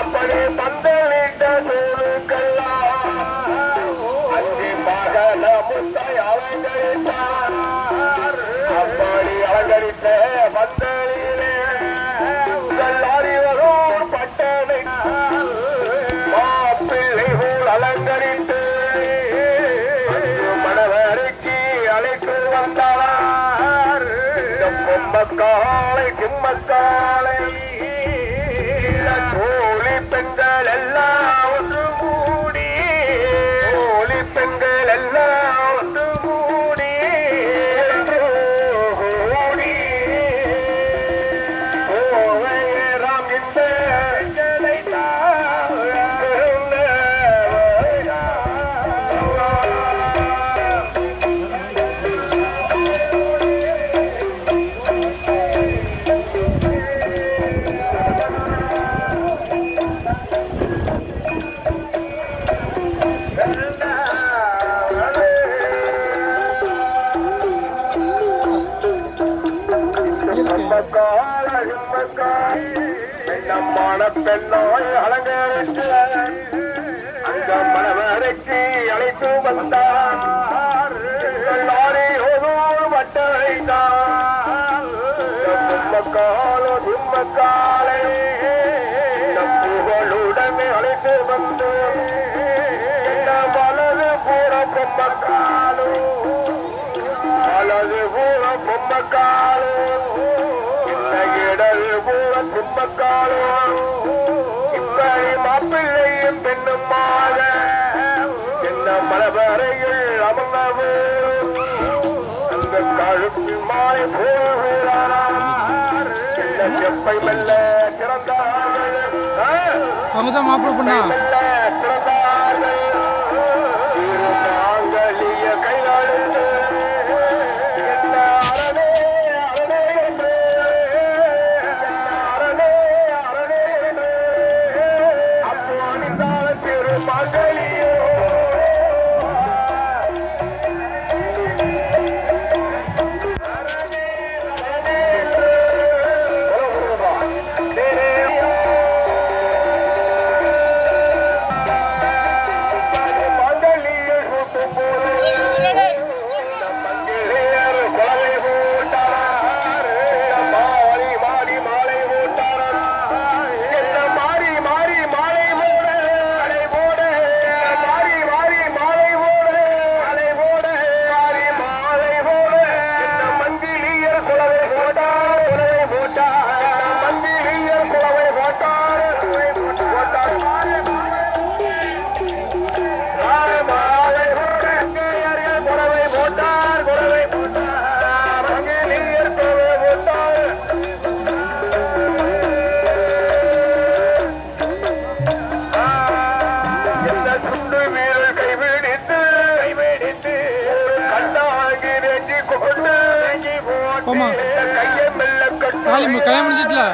அப்படி பந்தலிட்ட சோழுக்கெல்லாம் அஞ்சு மகன முத்தை அலங்கரித்தார் அப்படி அலங்கரித்த பந்தலிலே உங்கள் அறிவரூர் பட்டனை மாப்பிள்ளை போல் அலங்கரித்து மணவருக்கு பெண்கள் எல்லாம் நம்மான பெண்ணாய் அலங்கரித்து அந்த மணவரைக்கு அழைத்து வந்தார் லாரியோடு வட்டழைத்தார் தும்மக்காலோ தும்மக்காலை நம் புகழுடனே அழைத்து வந்து வலது பூர வலது பூர தும்மக்காலோ இப்படி மாப்பிள்ளையும் பெண்ணுமாக என்ன மலவரையில் அமர்ந்தவு அந்த கழுப்பில் மாலை போகிறார் செப்பை மெல்ல திறந்தார்கள் தான் மாப்பிள்ளை பொண்ணா? கட்டு தாலி கல்யாணம் விட்டு